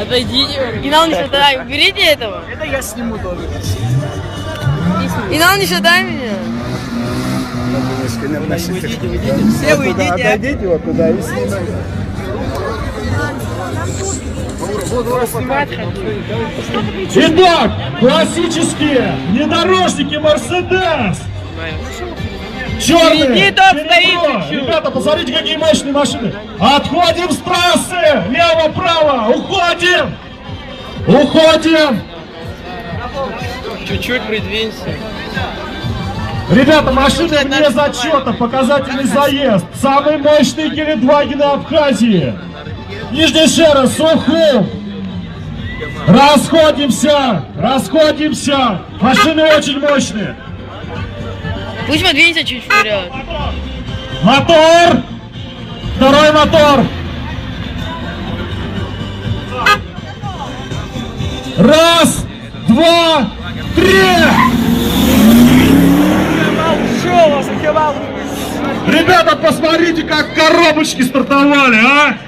Отойдите. Инал не шатай, уберите этого. Это я сниму тоже. Инал не шатай меня. Все вы идите. Отойдите вот туда и снимайте. Итак, классические внедорожники Мерседес. Черные. Ребята, посмотрите, какие мощные машины. Отходим с трассы. Лево-право. Уходим. Уходим. Чуть-чуть придвинься. Ребята, машины вне зачета, показательный заезд. Самый мощный Гелендваген Абхазии. Нижний Шера, Сухум. Расходимся, расходимся. Машины очень мощные. Пусть подвинься чуть вперед. Мотор! Второй мотор! Раз, два, три! Ребята, посмотрите, как коробочки стартовали, а!